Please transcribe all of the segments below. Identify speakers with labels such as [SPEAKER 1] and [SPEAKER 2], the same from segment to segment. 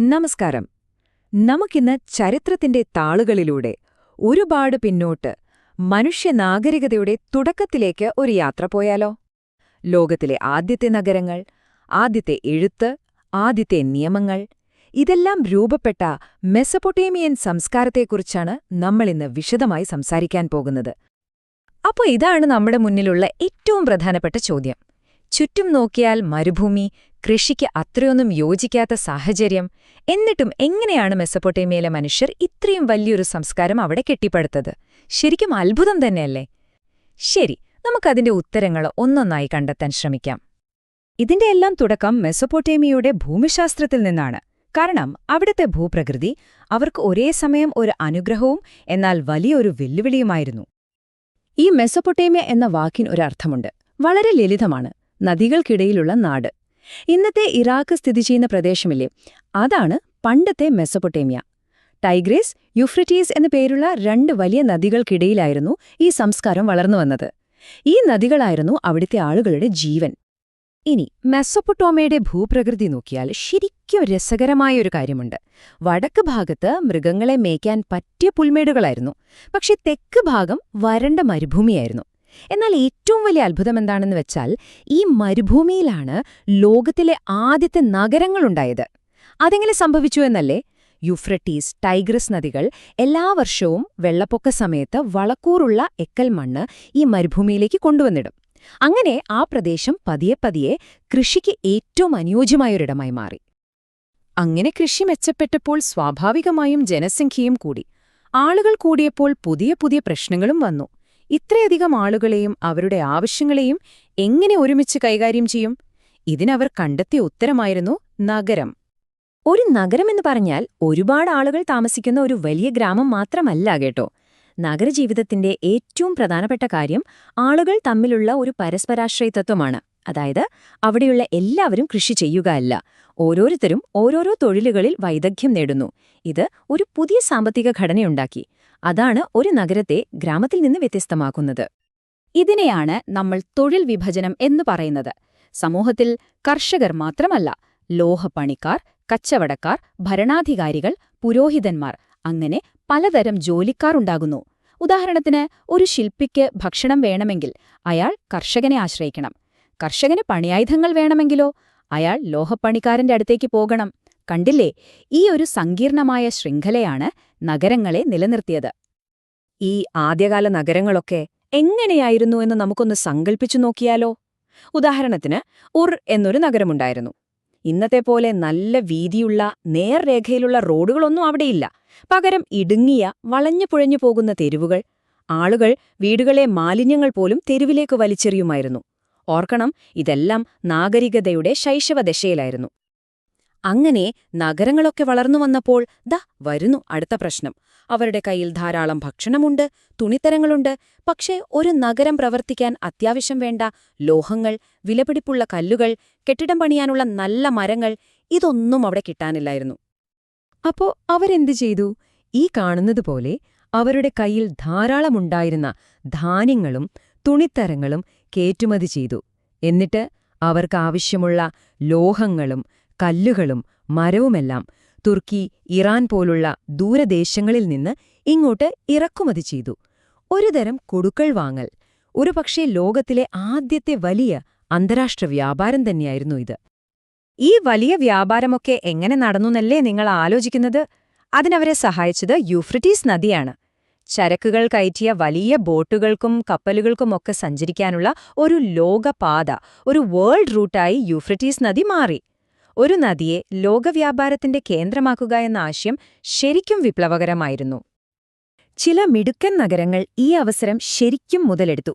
[SPEAKER 1] നമസ്കാരം. നമുക്കിന്ന് ചരിത്രത്തിന്റെ താളുകളിലൂടെ ഒരുപാട് പിന്നോട്ട് മനുഷ്യ നാഗരികതയുടെ തുടക്കത്തിലേക്ക് ഒരു യാത്ര പോയാലോ? ലോകത്തിലെ ആദ്യത്തെ നഗരങ്ങൾ ആദ്യത്തെ എഴുത്ത് ആദ്യത്തെ നിയമങ്ങൾ ഇതെല്ലാം രൂപപ്പെട്ട മെസപ്പൊട്ടേമിയൻ സംസ്കാരത്തെക്കുറിച്ചാണ് നമ്മളിന്ന് വിശദമായി സംസാരിക്കാൻ പോകുന്നത്. അപ്പോൾ ഇതാണ് നമ്മുടെ മുന്നിലുള്ള ഏറ്റവും പ്രധാനപ്പെട്ട ചോദ്യം. ചുറ്റും നോക്കിയാൽ മരുഭൂമി കൃഷിക്ക് അത്രയൊന്നും യോജിക്കാത്ത സാഹചര്യം. എന്നിട്ടും എങ്ങനെയാണ് മെസ്സപ്പൊട്ടേമിയയിലെ മനുഷ്യർ ഇത്രയും വലിയൊരു സംസ്കാരം അവിടെ കെട്ടിപ്പടുത്തത്? ശരിക്കും അത്ഭുതം തന്നെയല്ലേ? ശരി നമുക്കതിന്റെ ഉത്തരങ്ങൾ ഒന്നൊന്നായി കണ്ടെത്താൻ ശ്രമിക്കാം. ഇതിന്റെ എല്ലാം തുടക്കം മെസ്സപ്പൊട്ടേമിയയുടെ ഭൂമിശാസ്ത്രത്തിൽ നിന്നാണ്. കാരണം അവിടുത്തെ ഭൂപ്രകൃതി അവർക്ക് ഒരേ സമയം ഒരു അനുഗ്രഹവും എന്നാൽ വലിയൊരു വെല്ലുവിളിയുമായിരുന്നു. ഈ മെസ്സപ്പൊട്ടേമിയ എന്ന വാക്കിന് ഒരർത്ഥമുണ്ട് വളരെ ലളിതമാണ്. നദികൾക്കിടയിലുള്ള നാട്. ഇന്നത്തെ ഇറാഖ് സ്ഥിതി ചെയ്യുന്ന പ്രദേശമില്ലേ? അതാണ് പണ്ടത്തെ മെസ്സപ്പൊട്ടേമിയ. ടൈഗ്രീസ് യുഫ്രിറ്റീസ് എന്ന പേരുള്ള രണ്ട് വലിയ നദികൾക്കിടയിലായിരുന്നു ഈ സംസ്കാരം വളർന്നു വന്നത്. ഈ നദികളായിരുന്നു അവിടുത്തെ ആളുകളുടെ ജീവൻ. ഇനി മെസ്സപ്പൊട്ടോമയുടെ ഭൂപ്രകൃതി നോക്കിയാൽ ശരിക്കും രസകരമായ ഒരു കാര്യമുണ്ട്. വടക്ക് ഭാഗത്ത് മൃഗങ്ങളെ മേയ്ക്കാൻ പറ്റിയ പുൽമേടുകളായിരുന്നു. പക്ഷെ തെക്ക് ഭാഗം വരണ്ട മരുഭൂമിയായിരുന്നു. എന്നാൽ ഏറ്റവും വലിയ അത്ഭുതം എന്താണെന്ന് വെച്ചാൽ ഈ മരുഭൂമിയിലാണ് ലോകത്തിലെ ആദ്യത്തെ നഗരങ്ങളുണ്ടായത്. അതെങ്ങനെ സംഭവിച്ചു എന്നല്ലേ? യുഫ്രട്ടീസ് ടൈഗ്രസ് നദികൾ എല്ലാ വർഷവും വെള്ളപ്പൊക്ക സമയത്ത് വളക്കൂറുള്ള എക്കൽ മണ്ണ് ഈ മരുഭൂമിയിലേക്ക് കൊണ്ടുവന്നിടും. അങ്ങനെ ആ പ്രദേശം പതിയെ പതിയെ കൃഷിക്ക് ഏറ്റവും അനുയോജ്യമായൊരിടമായി മാറി. അങ്ങനെ കൃഷി മെച്ചപ്പെട്ടപ്പോൾ സ്വാഭാവികമായും ജനസംഖ്യയും കൂടി. ആളുകൾ കൂടിയപ്പോൾ പുതിയ പുതിയ പ്രശ്നങ്ങളും വന്നു. ഇത്രയധികം ആളുകളെയും അവരുടെ ആവശ്യങ്ങളെയും എങ്ങനെ ഒരുമിച്ച് കൈകാര്യം ചെയ്യും? ഇതിനവർ കണ്ടെത്തിയ ഉത്തരമായിരുന്നു നഗരം. ഒരു നഗരമെന്ന് പറഞ്ഞാൽ ഒരുപാട് ആളുകൾ താമസിക്കുന്ന ഒരു വലിയ ഗ്രാമം മാത്രമല്ല കേട്ടോ. നഗരജീവിതത്തിന്റെ ഏറ്റവും പ്രധാനപ്പെട്ട കാര്യം ആളുകൾ തമ്മിലുള്ള ഒരു പരസ്പരാശ്രയത്വമാണ്. അതായത് അവിടെയുള്ള എല്ലാവരും കൃഷി ചെയ്യുക അല്ല. ഓരോരുത്തരും ഓരോരോ തൊഴിലുകളിൽ വൈദഗ്ധ്യം നേടുന്നു. ഇത് ഒരു പുതിയ സാമ്പത്തിക ഘടനയുണ്ടാക്കി. അതാണ് ഒരു നഗരത്തെ ഗ്രാമത്തിൽ നിന്ന് വ്യത്യസ്തമാക്കുന്നത്. ഇതിനെയാണ് നമ്മൾ തൊഴിൽ വിഭജനം എന്ന് പറയുന്നത്. സമൂഹത്തിൽ കർഷകർ മാത്രമല്ല ലോഹപ്പണിക്കാർ കച്ചവടക്കാർ ഭരണാധികാരികൾ പുരോഹിതന്മാർ അങ്ങനെ പലതരം ജോലിക്കാർ ഉണ്ടാകുന്നു. ഉദാഹരണത്തിന് ഒരു ശില്പിക്ക് ഭക്ഷണം വേണമെങ്കിൽ അയാൾ കർഷകനെ ആശ്രയിക്കണം. കർഷകന് പണിയായുധങ്ങൾ വേണമെങ്കിലോ അയാൾ ലോഹപ്പണിക്കാരന്റെ അടുത്തേക്ക് പോകണം. കണ്ടില്ലേ? ഈ ഒരു സങ്കീർണമായ ശൃംഖലയാണ് നഗരങ്ങളെ നിലനിർത്തിയത്. ഈ ആദ്യകാല നഗരങ്ങളൊക്കെ എങ്ങനെയായിരുന്നു എന്ന് നമുക്കൊന്ന് സങ്കൽപ്പിച്ചു നോക്കിയാലോ? ഉദാഹരണത്തിന് ഉർ എന്നൊരു നഗരമുണ്ടായിരുന്നു. ഇന്നത്തെ പോലെ നല്ല വീതിയുള്ള നേർരേഖയിലുള്ള റോഡുകളൊന്നും അവിടെയില്ല. പകരം ഇടുങ്ങിയ വളഞ്ഞു പുഴഞ്ഞു പോകുന്ന തെരുവുകൾ ആളുകൾ വീടുകളെ മാലിന്യങ്ങൾ പോലും തെരുവിലേക്ക് വലിച്ചെറിയുമായിരുന്നു. ഓർക്കണം ഇതെല്ലാം നാഗരികതയുടെ ശൈശവദശയിലായിരുന്നു. അങ്ങനെ നഗരങ്ങളൊക്കെ വളർന്നു വന്നപ്പോൾ ദാ വരുന്നു അടുത്ത പ്രശ്നം. അവരുടെ കയ്യിൽ ധാരാളം ഭക്ഷണമുണ്ട് തുണിത്തരങ്ങളുണ്ട്. പക്ഷേ ഒരു നഗരം പ്രവർത്തിക്കാൻ അത്യാവശ്യം വേണ്ട ലോഹങ്ങൾ വിലപിടിപ്പുള്ള കല്ലുകൾ കെട്ടിടം പണിയാനുള്ള നല്ല മരങ്ങൾ ഇതൊന്നും അവിടെ കിട്ടാനില്ലായിരുന്നു. അപ്പോ അവരെന്തു ചെയ്തു? ഈ കാണുന്നതുപോലെ അവരുടെ കയ്യിൽ ധാരാളമുണ്ടായിരുന്ന ധാന്യങ്ങളും തുണിത്തരങ്ങളും കയറ്റുമതി ചെയ്തു. എന്നിട്ട് അവർക്കാവശ്യമുള്ള ലോഹങ്ങളും കല്ലുകളും മരവുമെല്ലാം തുർക്കി ഇറാൻ പോലുള്ള ദൂരദേശങ്ങളിൽ നിന്ന് ഇങ്ങോട്ട് ഇറക്കുമതി ചെയ്തു. ഒരുതരം കൊടുക്കൾ വാങ്ങൽ ഒരുപക്ഷേ ലോകത്തിലെ ആദ്യത്തെ വലിയ അന്താരാഷ്ട്ര വ്യാപാരം തന്നെയായിരുന്നു ഇത്. ഈ വലിയ വ്യാപാരമൊക്കെ എങ്ങനെ നടന്നുന്നല്ലേ നിങ്ങൾ ആലോചിക്കുന്നത്? അതിനവരെ സഹായിച്ചത് യൂഫ്രിറ്റീസ് നദിയാണ്. ചരക്കുകൾ കയറ്റിയ വലിയ ബോട്ടുകൾക്കും കപ്പലുകൾക്കുമൊക്കെ സഞ്ചരിക്കാനുള്ള ഒരു ലോകപാത ഒരു വേൾഡ് റൂട്ടായി യൂഫ്രിറ്റീസ് നദി മാറി. ഒരു നദിയെ ലോകവ്യാപാരത്തിന്റെ കേന്ദ്രമാക്കുക എന്ന ആശയം ശരിക്കും വിപ്ലവകരമായിരുന്നു. ചില മിടുക്കൻ നഗരങ്ങൾ ഈ അവസരം ശരിക്കും മുതലെടുത്തു.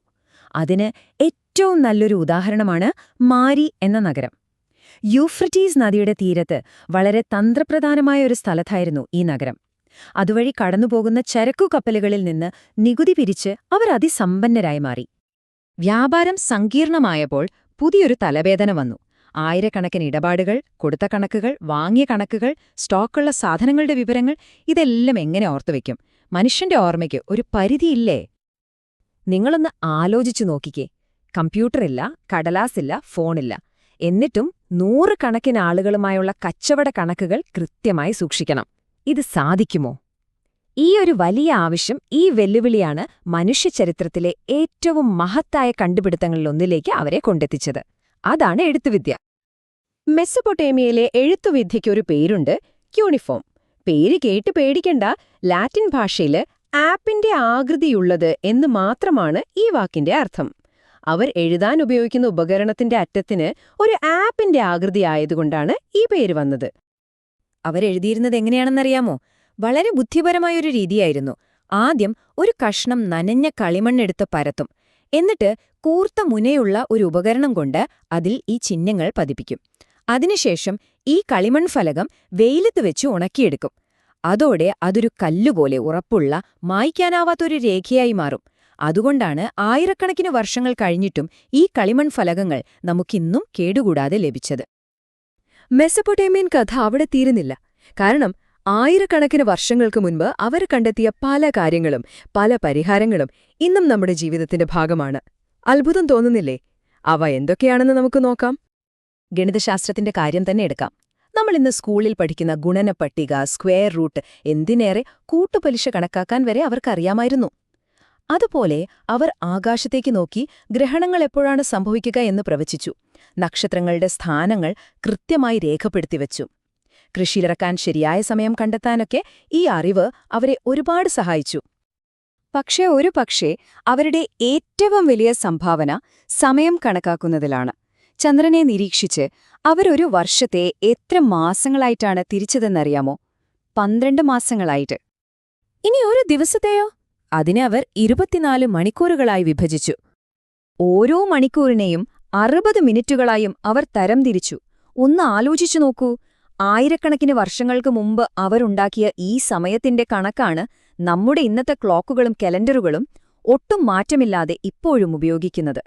[SPEAKER 1] അതിന് ഏറ്റവും നല്ലൊരു ഉദാഹരണമാണ് മാരി എന്ന നഗരം. യൂഫ്രറ്റീസ് നദിയുടെ തീരത്ത് വളരെ തന്ത്രപ്രധാനമായ ഒരു സ്ഥലത്തായിരുന്നു ഈ നഗരം. അതുവഴി കടന്നുപോകുന്ന ചരക്കു കപ്പലുകളിൽ നിന്ന് നികുതി പിരിച്ച് അവർ അതിസമ്പന്നരായി മാറി. വ്യാപാരം സങ്കീർണമായപ്പോൾ പുതിയൊരു തലവേദന വന്നു. ആയിരക്കണക്കിന് ഇടപാടുകൾ കൊടുത്ത കണക്കുകൾ വാങ്ങിയ കണക്കുകൾ സ്റ്റോക്കുള്ള സാധനങ്ങളുടെ വിവരങ്ങൾ ഇതെല്ലാം എങ്ങനെ ഓർത്തുവെക്കും മനുഷ്യന്റെ ഓർമ്മയ്ക്ക് ഒരു പരിധിയില്ലേ? നിങ്ങളൊന്ന് ആലോചിച്ചു നോക്കിക്കേ. കമ്പ്യൂട്ടറില്ല കടലാസില്ല ഫോണില്ല. എന്നിട്ടും നൂറുകണക്കിന് ആളുകളുമായുള്ള കച്ചവട കണക്കുകൾ കൃത്യമായി സൂക്ഷിക്കണം. ഇത് സാധിക്കുമോ? ഈ ഒരു വലിയ ആവശ്യം ഈ വെല്ലുവിളിയാണ് മനുഷ്യചരിത്രത്തിലെ ഏറ്റവും മഹത്തായ കണ്ടുപിടുത്തങ്ങളിലൊന്നിലേക്ക് അവരെ കൊണ്ടെത്തിച്ചത്. അതാണ് എഴുത്തുവിദ്യ. മെസ്സപ്പൊട്ടേമിയയിലെ എഴുത്തുവിദ്യയ്ക്കൊരു പേരുണ്ട് ക്യൂണിഫോം. പേര് കേട്ട് പേടിക്കണ്ട. ലാറ്റിൻ ഭാഷയിൽ ആപ്പിന്റെ ആകൃതിയുള്ളത് എന്ന് മാത്രമാണ് ഈ വാക്കിന്റെ അർത്ഥം. അവർ എഴുതാൻ ഉപയോഗിക്കുന്ന ഉപകരണത്തിന്റെ അറ്റത്തിന് ഒരു ആപ്പിന്റെ ആകൃതി ആയതുകൊണ്ടാണ് ഈ പേര് വന്നത്. അവരെഴുതിയിരുന്നത് എങ്ങനെയാണെന്നറിയാമോ? വളരെ ബുദ്ധിപരമായൊരു രീതിയായിരുന്നു. ആദ്യം ഒരു കഷ്ണം നനഞ്ഞ കളിമണ്ണെടുത്ത് പരത്തും എന്നിട്ട് കൂർത്ത മുനയുള്ള ഒരു ഉപകരണം കൊണ്ട് അതിൽ ഈ ചിഹ്നങ്ങൾ പതിപ്പിക്കും. അതിനുശേഷം ഈ കളിമൺ ഫലകം വെയിലത്ത് വെച്ച് ഉണക്കിയെടുക്കും. അതോടെ അതൊരു കല്ലുപോലെ ഉറപ്പുള്ള മായ്ക്കാനാവാത്തൊരു രേഖയായി മാറും. അതുകൊണ്ടാണ് ആയിരക്കണക്കിന് വർഷങ്ങൾ കഴിഞ്ഞിട്ടും ഈ കളിമൺ ഫലകങ്ങൾ നമുക്കിന്നും കേടുകൂടാതെ ലഭിച്ചത്. മെസ്സപ്പൊട്ടേമിയൻ കഥ അവിടെ തീരുന്നില്ല. കാരണം ആയിരക്കണക്കിന് വർഷങ്ങൾക്ക് മുൻപ് അവർ കണ്ടെത്തിയ പല കാര്യങ്ങളും പല പരിഹാരങ്ങളും ഇന്നും നമ്മുടെ ജീവിതത്തിന്റെ ഭാഗമാണ്. അത്ഭുതം തോന്നുന്നില്ലേ? അവ എന്തൊക്കെയാണെന്ന് നമുക്ക് നോക്കാം. ഗണിതശാസ്ത്രത്തിന്റെ കാര്യം തന്നെ എടുക്കാം. നമ്മൾ ഇന്ന് സ്കൂളിൽ പഠിക്കുന്ന ഗുണന പട്ടിക സ്ക്വയർ റൂട്ട് എന്തിനേറെ കൂട്ടുപലിശ കണക്കാക്കാൻ വരെ അവർക്കറിയാമായിരുന്നു. അതുപോലെ അവർ ആകാശത്തേക്ക് നോക്കി ഗ്രഹണങ്ങൾ എപ്പോഴാണ് സംഭവിക്കുക എന്ന് പ്രവചിച്ചു. നക്ഷത്രങ്ങളുടെ സ്ഥാനങ്ങൾ കൃത്യമായി രേഖപ്പെടുത്തിവച്ചു കൃഷിയിലിറക്കാൻ ശരിയായ സമയം കണ്ടെത്താനൊക്കെ ഈ അറിവ് അവരെ ഒരുപാട് സഹായിച്ചു. പക്ഷേ ഒരു പക്ഷേ അവരുടെ ഏറ്റവും വലിയ സംഭാവന സമയം കണക്കാക്കുന്നതിലാണ്. ചന്ദ്രനെ നിരീക്ഷിച്ച് അവരൊരു വർഷത്തെ എത്ര മാസങ്ങളായിട്ടാണ് തിരിച്ചതെന്നറിയാമോ? പന്ത്രണ്ട് മാസങ്ങളായിട്ട്. ഇനി ഒരു ദിവസത്തെയോ? അതിനെ അവർ ഇരുപത്തിനാല് മണിക്കൂറുകളായി വിഭജിച്ചു. ഓരോ മണിക്കൂറിനെയും അറുപത് മിനിറ്റുകളായും അവർ തരംതിരിച്ചു. ഒന്ന് ആലോചിച്ചു നോക്കൂ. ആയിരക്കണക്കിന് വർഷങ്ങൾക്ക് മുമ്പ് അവരുണ്ടാക്കിയ ഈ സമയത്തിന്റെ കണക്കാണ് നമ്മുടെ ഇന്നത്തെ ക്ലോക്കുകളും കലണ്ടറുകളും ഒട്ടും മാറ്റമില്ലാതെ ഇപ്പോഴും ഉപയോഗിക്കുന്നത്.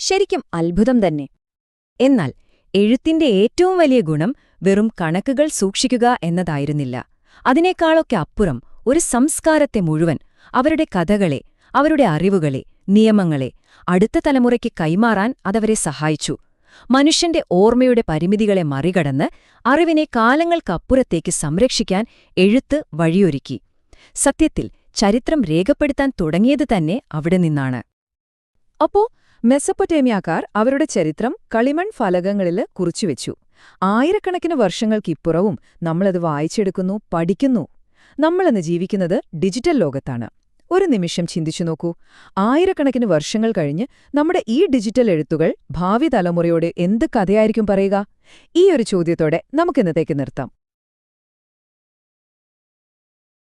[SPEAKER 1] ശരിക്കും അത്ഭുതം തന്നെ. എന്നാൽ എഴുത്തിന്റെ ഏറ്റവും വലിയ ഗുണം വെറും കണക്കുകൾ സൂക്ഷിക്കുക എന്നതായിരുന്നില്ല. അതിനേക്കാളൊക്കെ അപ്പുറം ഒരു സംസ്കാരത്തെ മുഴുവൻ അവരുടെ കഥകളെ അവരുടെ അറിവുകളെ നിയമങ്ങളെ അടുത്ത തലമുറയ്ക്ക് കൈമാറാൻ അതവരെ സഹായിച്ചു. മനുഷ്യന്റെ ഓർമ്മയുടെ പരിമിതികളെ മറികടന്ന് അറിവിനെ കാലങ്ങൾക്കപ്പുറത്തേക്ക് സംരക്ഷിക്കാൻ എഴുത്ത് വഴിയൊരുക്കി. സത്യത്തിൽ ചരിത്രം രേഖപ്പെടുത്താൻ തുടങ്ങിയത് തന്നെ അവിടെ നിന്നാണ്. അപ്പോ മെസ്സപ്പൊട്ടേമിയാക്കാർ അവരുടെ ചരിത്രം കളിമൺ ഫലകങ്ങളിൽ കുറിച്ചുവെച്ചു ആയിരക്കണക്കിന് വർഷങ്ങൾക്കിപ്പുറവും നമ്മളത് വായിച്ചെടുക്കുന്നു പഠിക്കുന്നു. നമ്മളെന്ന് ജീവിക്കുന്നത് ഡിജിറ്റൽ ലോകത്താണ്. ഒരു നിമിഷം ചിന്തിച്ചു നോക്കൂ. ആയിരക്കണക്കിന് വർഷങ്ങൾ കഴിഞ്ഞ് നമ്മുടെ ഈ ഡിജിറ്റൽ എഴുത്തുകൾ ഭാവി തലമുറയോട് എന്ത് കഥയായിരിക്കും പറയുക? ഈ ഒരു ചോദ്യത്തോടെ നമുക്കിന്നത്തേക്ക് നിർത്താം.